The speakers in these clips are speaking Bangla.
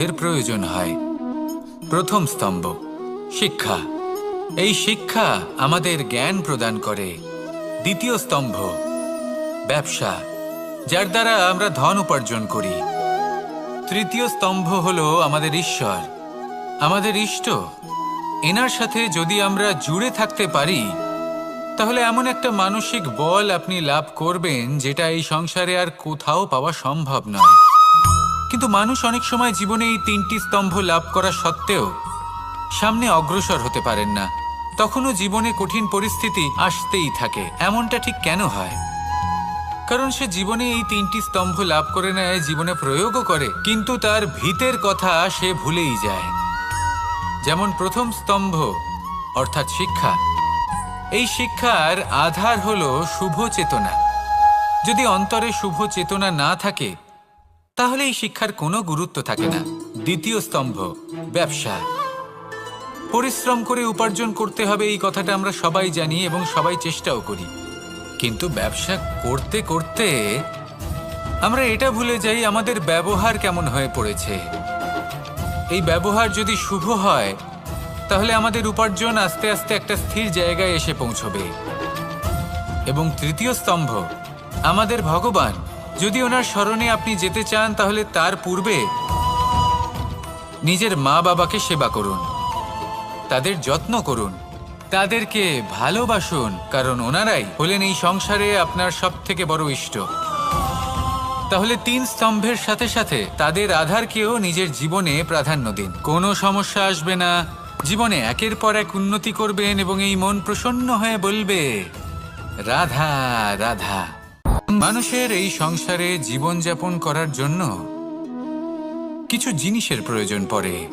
এর প্রয়োজন হয়। প্রথম স্তম্ভ, শিক্ষা। এই শিক্ষা আমাদের জ্ঞান প্রদান করে। দ্বিতীয় স্তম্ভ, ব্যবসা, যার দ্বারা আমরা ধন উপার্জন করি। তৃতীয় স্তম্ভ হল আমাদের ঈশ্বর। আমাদের ইষ্ট। এনার সাথে যদি আমরা জুড়ে থাকতে পারি, তাহলে এমন একটা মানসিক বল আপনি লাভ করবেন, যেটা এই সংসারে আর কোথাও পাওয়া সম্ভব নয়। কিন্তু মানুষ অনেক সময় জীবনে এই তিনটি স্তম্ভ লাভ করা সত্ত্বেও সামনে অগ্রসর হতে পারেন না। তখনও জীবনে কঠিন পরিস্থিতি আসতেই থাকে। এমনটা ঠিক কেন হয়? কারণ সে জীবনে এই তিনটি স্তম্ভ লাভ করে নেয়, জীবনে প্রয়োগও করে, কিন্তু তার ভিতের কথা সে ভুলেই যায়। যেমন প্রথম স্তম্ভ, অর্থাৎ শিক্ষা। এই শিক্ষার আধার হল শুভ চেতনা। যদি অন্তরে শুভ চেতনা না থাকে তাহলে এই শিক্ষার কোনো গুরুত্ব থাকে না। দ্বিতীয় স্তম্ভ, ব্যবসা। পরিশ্রম করে উপার্জন করতে হবে এই কথাটা আমরা সবাই জানি এবং সবাই চেষ্টাও করি। কিন্তু ব্যবসা করতে করতে আমরা এটা ভুলে যাই আমাদের ব্যবহার কেমন হয়ে পড়েছে। এই ব্যবহার যদি শুভ হয়, তাহলে আমাদের উপার্জন আস্তে আস্তে একটা স্থির জায়গায় এসে পৌঁছবে। এবং তৃতীয় স্তম্ভ, আমাদের ভগবান যদি ওনার স্মরণে আপনি যেতে চান, তাহলে তার পূর্বে নিজের মা বাবাকে সেবা করুন। তাদের যত্ন করুন। তাদেরকে ভালোবাসুন, কারণ ওনারাই হলেন এই সংসারে আপনার সব থেকে বড় ইষ্ট। তাহলে তিন স্তম্ভের সাথে সাথে তাদের আধারকেও নিজের জীবনে প্রাধান্য দিন। কোনো সমস্যা আসবে না। জীবনে একের পর এক উন্নতি করবেন এবং এই মন প্রসন্ন হয়ে বলবে, রাধা রাধা। মানুষের এই সংসারে জীবনযাপন করার জন্য কিছু জিনিসের প্রয়োজন পড়ে।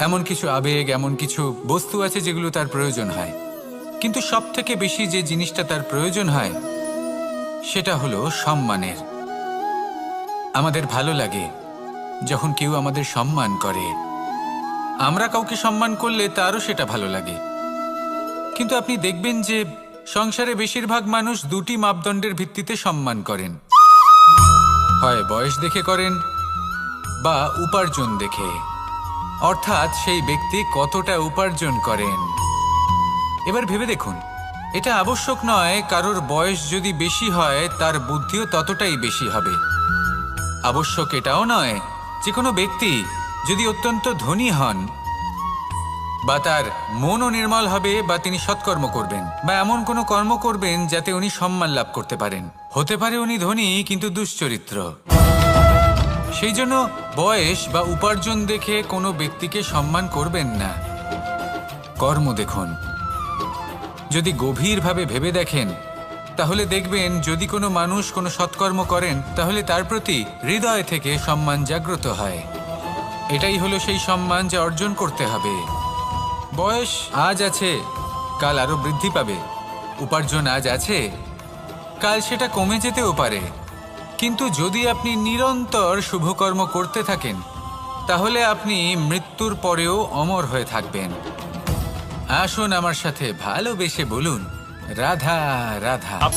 এমন কিছু আবেগ, এমন কিছু বস্তু আছে যেগুলো তার প্রয়োজন হয়। কিন্তু সব থেকে বেশি যে জিনিসটা তার প্রয়োজন হয়, সেটা হলো সম্মানের। আমাদের ভালো লাগে যখন কেউ আমাদের সম্মান করে। আমরা কাউকে সম্মান করলে তারও সেটা ভালো লাগে। কিন্তু আপনি দেখবেন যে সংসারে বেশিরভাগ মানুষ দুটি মাপদণ্ডের ভিত্তিতে সম্মান করেন। হয় বয়স দেখে করেন, বা উপার্জন দেখে। অর্থাৎ সেই ব্যক্তি কতটা উপার্জন করেন। এবার ভেবে দেখুন, এটা আবশ্যক নয় কারোর বয়স যদি বেশি হয়, তার বুদ্ধিও ততটাই বেশি হবে। আবশ্যক এটাও নয় যে কোনো ব্যক্তি যদি অত্যন্ত ধনী হন বা তার মনও নির্মল হবে বা তিনি সৎকর্ম করবেন, বা এমন কোনো কর্ম করবেন যাতে উনি সম্মান লাভ করতে পারেন। হতে পারে উনি ধনী, কিন্তু দুশ্চরিত্র। সেই জন্য বয়স বা উপার্জন দেখে কোনো ব্যক্তিকে সম্মান করবেন না। কর্ম দেখুন। যদি গভীরভাবে ভেবে দেখেন, তাহলে দেখবেন যদি কোনো মানুষ কোনো সৎকর্ম করেন, তাহলে তার প্রতি হৃদয় থেকে সম্মান জাগ্রত হয়। এটাই হলো সেই সম্মান যা অর্জন করতে হবে। বয়স আজ আছে, কাল আরও বৃদ্ধি পাবে। উপার্জন আজ আছে, কাল সেটা কমে যেতেও পারে। কিন্তু যদি আপনি নিরন্তর শুভকর্ম করতে থাকেন, তাহলে আপনি মৃত্যুর পরেও অমর হয়ে থাকবেন। আসুন আমার সাথে ভালোবেসে বলুন, রাধা রাধা।